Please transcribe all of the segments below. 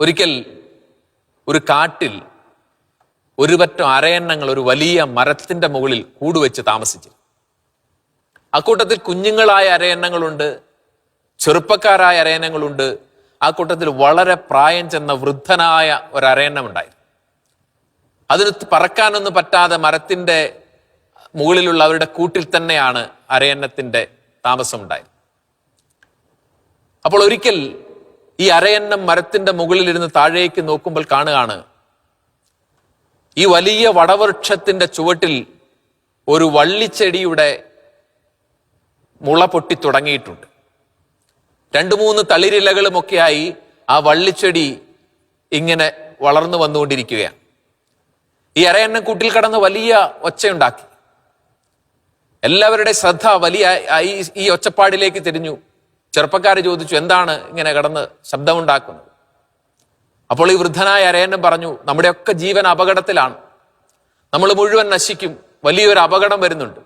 ഒരിക്കൽ ഒരു കാട്ടിൽ ഒരുപറ്റം അരയന്നങ്ങൾ ഒരു വലിയ മരത്തിന്റെ മുകളിൽ കൂടുവെച്ച് താമസിച്ചു. അക്കൂട്ടത്തിൽ കുഞ്ഞുങ്ങളായ അരയണ്ണങ്ങളുണ്ട് ചെറുപ്പക്കാരായ അരയണ്ണങ്ങളുണ്ട്. ആ കൂട്ടത്തിൽ വളരെ പ്രായം ചെന്ന വൃദ്ധനായ ഒരു അരയന്നമുണ്ടായിരുന്നു അതിന് പറക്കാനൊന്നും പറ്റാതെ മരത്തിന്റെ മുകളിലുള്ള അവരുടെ കൂട്ടിൽ തന്നെയാണ് അരയന്നത്തിന്റെ താമസമുണ്ടായത് അപ്പോൾ ഒരിക്കൽ ഈ അരയന്നം മരത്തിന്റെ മുകളിൽ മുകളിലിരുന്ന് താഴേക്ക് നോക്കുമ്പോൾ കാണുകയാണ്. ഈ വലിയ വടവൃക്ഷത്തിന്റെ ചുവട്ടിൽ ഒരു വള്ളിച്ചെടിയുടെ മുള പൊട്ടി തുടങ്ങിയിട്ടുണ്ട്. രണ്ടു മൂന്ന് തളിരിലകളുമൊക്കെയായി ആ വള്ളിച്ചെടി ഇങ്ങനെ വളർന്നു വന്നുകൊണ്ടിരിക്കുകയാണ്. ഈ അരയന്നം കൂട്ടിൽ കടന്ന് വലിയ ഒച്ചയുണ്ടാക്കി. എല്ലാവരുടെ ശ്രദ്ധ വലിയ ഈ ഒച്ചപ്പാടിലേക്ക് തിരിഞ്ഞു. ചെറുപ്പക്കാർ ചോദിച്ചു എന്താണ് ഇങ്ങനെ കിടന്ന് ശബ്ദമുണ്ടാക്കുന്നത്? അപ്പോൾ ഈ വൃദ്ധനായ അരയനും പറഞ്ഞു നമ്മുടെയൊക്കെ ജീവൻ അപകടത്തിലാണ്. നമ്മൾ മുഴുവൻ നശിക്കും. വലിയൊരു അപകടം വരുന്നുണ്ട്.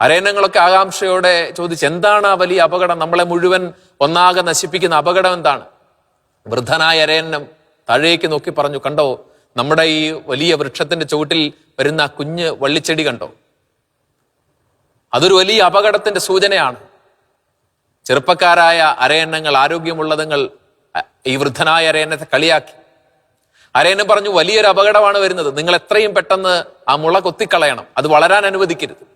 അരയനങ്ങളൊക്കെ ആകാംക്ഷയോടെ ചോദിച്ചു എന്താണ് ആ വലിയ അപകടം? നമ്മളെ മുഴുവൻ ഒന്നാകെ നശിപ്പിക്കുന്ന അപകടം എന്താണ്? വൃദ്ധനായ അരയന്നം താഴേക്ക് നോക്കി പറഞ്ഞു കണ്ടോ നമ്മുടെ ഈ വലിയ വൃക്ഷത്തിന്റെ ചുവട്ടിൽ വരുന്ന കുഞ്ഞ് വള്ളിച്ചെടി കണ്ടോ? അതൊരു വലിയ അപകടത്തിന്റെ സൂചനയാണ്. ചെറുപ്പക്കാരായ അരയണ്ണങ്ങൾ ആരോഗ്യമുള്ളതങ്ങൾ ഈ വൃദ്ധനായ അരയണ്ണത്തെ കളിയാക്കി. അരയണ്ണം പറഞ്ഞു വലിയൊരു അപകടമാണ് വരുന്നത്. നിങ്ങൾ എത്രയും പെട്ടെന്ന് ആ മുള കൊത്തിക്കളയണം. അത് വളരാൻ അനുവദിക്കരുത്.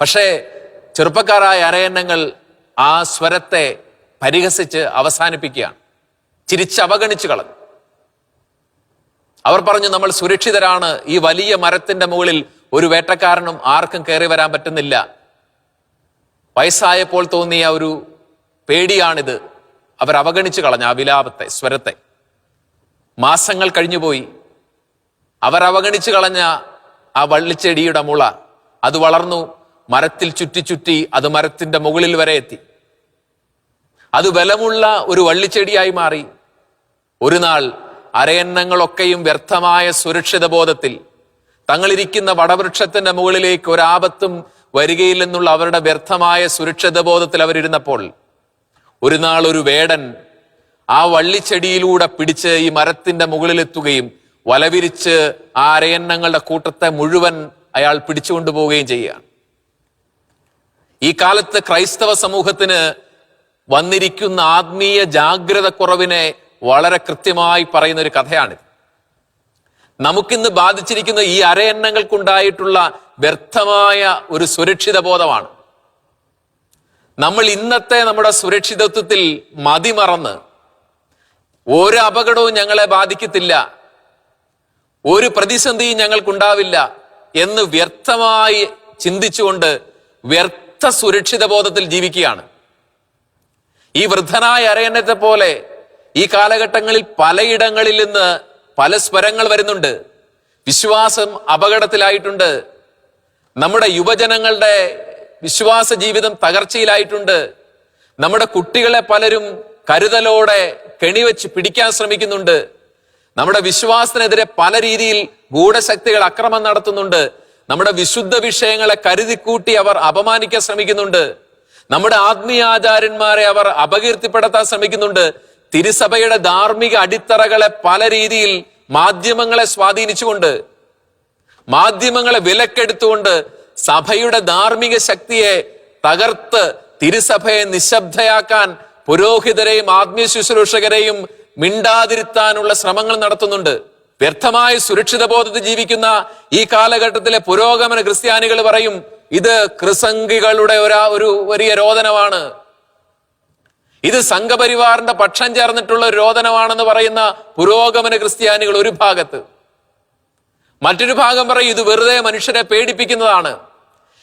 പക്ഷേ ചെറുപ്പക്കാരായ അരയണ്ണങ്ങൾ ആ സ്വരത്തെ പരിഹസിച്ച് അവസാനിപ്പിക്കുകയാണ്. ചിരിച്ച് അവഗണിച്ചു കളഞ്ഞു. അവർ പറഞ്ഞു നമ്മൾ സുരക്ഷിതരാണ്. ഈ വലിയ മരത്തിന്റെ മുകളിൽ ഒരു വേട്ടക്കാരനും ആർക്കും കയറി വരാൻ പറ്റുന്നില്ല. വയസ്സായപ്പോൾ തോന്നിയ ഒരു പേടിയാണിത്. അവർ അവഗണിച്ചു കളഞ്ഞ ആ വിലാപത്തെ സ്വരത്തെ. മാസങ്ങൾ കഴിഞ്ഞുപോയി. അവർ അവഗണിച്ചു കളഞ്ഞ ആ വള്ളിച്ചെടിയുടെ മുള അത് വളർന്നു. മരത്തിൽ ചുറ്റി ചുറ്റി അത് മരത്തിന്റെ മുകളിൽ വരെ എത്തി. അത് ബലമുള്ള ഒരു വള്ളിച്ചെടിയായി മാറി. ഒരു നാൾ അരയന്നങ്ങളൊക്കെയും വ്യർത്ഥമായ സുരക്ഷിത ബോധത്തിൽ തങ്ങളിരിക്കുന്ന വടവൃക്ഷത്തിന്റെ മുകളിലേക്ക് ഒരാപത്തും വരികയില്ലെന്നുള്ള അവരുടെ വ്യർത്ഥമായ സുരക്ഷിത ബോധത്തിൽ അവരിരുന്നപ്പോൾ ഒരു നാൾ ഒരു വേടൻ ആ വള്ളിച്ചെടിയിലൂടെ പിടിച്ച് ഈ മരത്തിന്റെ മുകളിലെത്തുകയും വലവിരിച്ച് ആ അരയന്നങ്ങളുടെ കൂട്ടത്തെ മുഴുവൻ അയാൾ പിടിച്ചുകൊണ്ടുപോവുകയും ചെയ്യുകയാണ്. ഈ കാലത്ത് ക്രൈസ്തവ സമൂഹത്തിന് വന്നിരിക്കുന്ന ആത്മീയ ജാഗ്രത കുറവിനെ വളരെ കൃത്യമായി പറയുന്ന ഒരു കഥയാണിത്. നമുക്കിന്ന് ബാധിച്ചിരിക്കുന്ന ഈ അരയന്നങ്ങൾക്കുണ്ടായിട്ടുള്ള വ്യർത്ഥമായ ഒരു സുരക്ഷിത ബോധമാണ്. നമ്മൾ ഇന്നത്തെ നമ്മുടെ സുരക്ഷിതത്വത്തിൽ മതിമറന്ന് ഒരു അപകടവും ഞങ്ങളെ ബാധിക്കത്തില്ല ഒരു പ്രതിസന്ധിയും ഞങ്ങൾക്കുണ്ടാവില്ല എന്ന് വ്യർത്ഥമായി ചിന്തിച്ചുകൊണ്ട് വ്യർത്ഥ സുരക്ഷിത ബോധത്തിൽ ജീവിക്കുകയാണ്. ഈ വൃദ്ധനായ അരയന്നത്തെ പോലെ ഈ കാലഘട്ടങ്ങളിൽ പലയിടങ്ങളിൽ നിന്ന് പല സ്വരങ്ങൾ വരുന്നുണ്ട്. വിശ്വാസം അപകടത്തിലായിട്ടുണ്ട്. നമ്മുടെ യുവജനങ്ങളുടെ വിശ്വാസ ജീവിതം തകർച്ചയിലായിട്ടുണ്ട്. നമ്മുടെ കുട്ടികളെ പലരും കരുതലോടെ കെണിവെച്ച് പിടിക്കാൻ ശ്രമിക്കുന്നുണ്ട്. നമ്മുടെ വിശ്വാസത്തിനെതിരെ പല രീതിയിൽ ഗൂഢശക്തികൾ അക്രമം നടത്തുന്നുണ്ട്. നമ്മുടെ വിശുദ്ധ വിഷയങ്ങളെ കരുതിക്കൂട്ടി അവർ അപമാനിക്കാൻ ശ്രമിക്കുന്നുണ്ട്. നമ്മുടെ ആത്മീയാചാര്യന്മാരെ അവർ അപകീർത്തിപ്പെടുത്താൻ ശ്രമിക്കുന്നുണ്ട്. തിരുസഭയുടെ ധാർമ്മിക അടിത്തറകളെ പല രീതിയിൽ മാധ്യമങ്ങളെ സ്വാധീനിച്ചുകൊണ്ട് മാധ്യമങ്ങളെ വിലക്കെടുത്തുകൊണ്ട് സഭയുടെ ധാർമ്മിക ശക്തിയെ തകർത്ത് തിരുസഭയെ നിശബ്ദയാക്കാൻ പുരോഹിതരെയും ആത്മീയ ശുശ്രൂഷകരെയും മിണ്ടാതിരുത്താനുള്ള ശ്രമങ്ങൾ നടത്തുന്നുണ്ട്. വ്യർത്ഥമായ സുരക്ഷിത ബോധത്തിൽ ജീവിക്കുന്ന ഈ കാലഘട്ടത്തിലെ പുരോഗമന ക്രിസ്ത്യാനികൾ പറയും ഇത് ക്രിസംഗികളുടെ ഒരാ ഒരു വലിയ രോദനമാണ്. ഇത് സംഘപരിവാറിന്റെ പക്ഷം ചേർന്നിട്ടുള്ള ഒരു രോദനമാണെന്ന് പറയുന്ന പുരോഗമന ക്രിസ്ത്യാനികൾ ഒരു ഭാഗത്ത്. മറ്റൊരു ഭാഗം പറയും ഇത് വെറുതെ മനുഷ്യരെ പേടിപ്പിക്കുന്നതാണ്.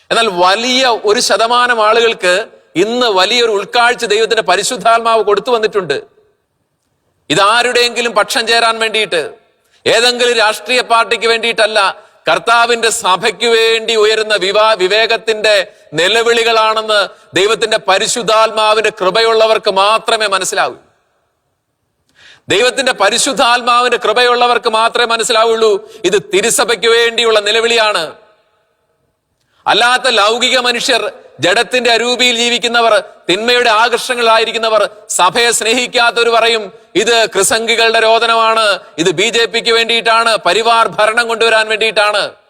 എന്നാൽ വലിയ ഒരു ശതമാനം ആളുകൾക്ക് ഇന്ന് വലിയൊരു ഉൾക്കാഴ്ച ദൈവത്തിന്റെ പരിശുദ്ധാത്മാവ് കൊടുത്തു വന്നിട്ടുണ്ട്. ഇതാരുടെയെങ്കിലും പക്ഷം ചേരാൻ വേണ്ടിയിട്ട് ഏതെങ്കിലും രാഷ്ട്രീയ പാർട്ടിക്ക് വേണ്ടിയിട്ടല്ല കർത്താവിന്റെ സഭയ്ക്ക് വേണ്ടി ഉയരുന്ന വിവാ വിവേകത്തിന്റെ നിലവിളികളാണെന്ന് ദൈവത്തിന്റെ പരിശുദ്ധാത്മാവിന്റെ കൃപയുള്ളവർക്ക് മാത്രമേ മനസ്സിലാവൂ. ദൈവത്തിന്റെ പരിശുദ്ധാത്മാവിന്റെ കൃപയുള്ളവർക്ക് മാത്രമേ മനസ്സിലാവുള്ളൂ. ഇത് തിരുസഭയ്ക്ക് വേണ്ടിയുള്ള നിലവിളിയാണ്. അല്ലാത്ത ലൗകിക മനുഷ്യർ ജഡത്തിന്റെ അരൂപിയിൽ ജീവിക്കുന്നവർ തിന്മയുടെ ആകർഷങ്ങളായിരിക്കുന്നവർ സഭയെ സ്നേഹിക്കാത്തവർ പറയും ഇത് ക്രിസംഗികളുടെ രോദനമാണ് ഇത് ബി ജെ പിക്ക് വേണ്ടിയിട്ടാണ് പരിവാർ ഭരണം കൊണ്ടുവരാൻ വേണ്ടിയിട്ടാണ്.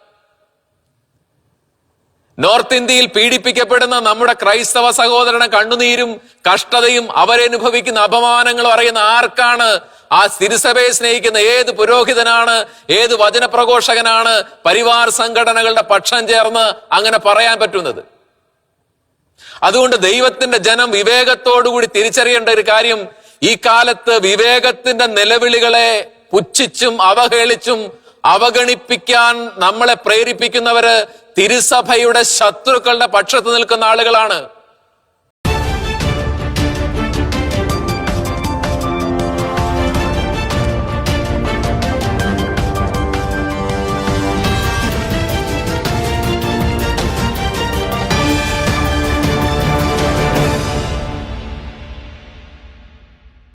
നോർത്ത് ഇന്ത്യയിൽ പീഡിപ്പിക്കപ്പെടുന്ന നമ്മുടെ ക്രൈസ്തവ സഹോദരനെ കണ്ണുനീരും കഷ്ടതയും അവരനുഭവിക്കുന്ന അപമാനങ്ങളും അറിയുന്ന ആർക്കാണ് ആ തിരുസഭയെ സ്നേഹിക്കുന്ന ഏത് പുരോഹിതനാണ് ഏത് വചനപ്രഘോഷകനാണ് പരിവാർ സംഘടനകളുടെ പക്ഷം ചേർന്ന് അങ്ങനെ പറയാൻ പറ്റുന്നത്? അതുകൊണ്ട് ദൈവത്തിന്റെ ജനം വിവേകത്തോടുകൂടി തിരിച്ചറിയേണ്ട ഒരു കാര്യം ഈ കാലത്ത് വിവേകത്തിന്റെ നിലവിളികളെ പുച്ഛിച്ചും അവഹേളിച്ചും അവഗണിപ്പിക്കാൻ നമ്മളെ പ്രേരിപ്പിക്കുന്നവര് തിരുസഭയുടെ ശത്രുക്കളുടെ പക്ഷത്ത് നിൽക്കുന്ന ആളുകളാണ്.